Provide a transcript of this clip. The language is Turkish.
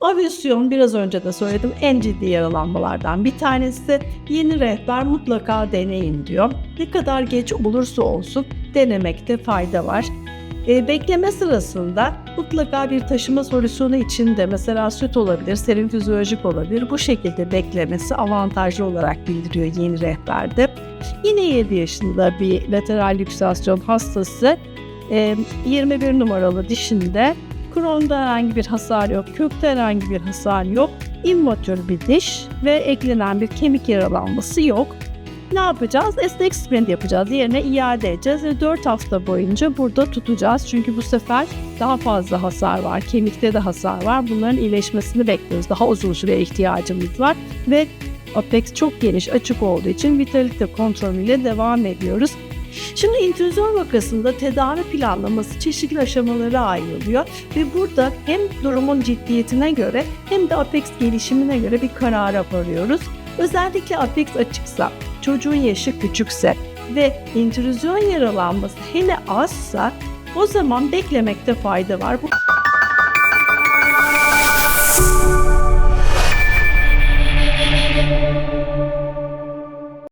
Aviasyon biraz önce de söyledim en ciddi yaralanmalardan bir tanesi. Yeni rehber mutlaka deneyin diyor. Ne kadar geç olursa olsun denemekte fayda var. E, bekleme sırasında mutlaka bir taşıma solüsyonu içinde mesela süt olabilir, serum fizyolojik olabilir. Bu şekilde beklemesi avantajlı olarak bildiriyor yeni rehberde. Yine 7 yaşında bir lateral lüksasyon hastası e, 21 numaralı dişinde Kron'da herhangi bir hasar yok, kökte herhangi bir hasar yok, immatür bir diş ve eklenen bir kemik yaralanması yok. Ne yapacağız? Esnek sprint yapacağız. Yerine iade edeceğiz ve 4 hafta boyunca burada tutacağız. Çünkü bu sefer daha fazla hasar var. Kemikte de hasar var. Bunların iyileşmesini bekliyoruz. Daha uzun süreye ihtiyacımız var. Ve Apex çok geniş, açık olduğu için vitalite kontrolüyle devam ediyoruz. Şimdi intüzyon vakasında tedavi planlaması çeşitli aşamalara ayrılıyor ve burada hem durumun ciddiyetine göre hem de APEX gelişimine göre bir karara varıyoruz. Özellikle APEX açıksa, çocuğun yaşı küçükse ve intrüzyon yaralanması hele azsa o zaman beklemekte fayda var. Bu...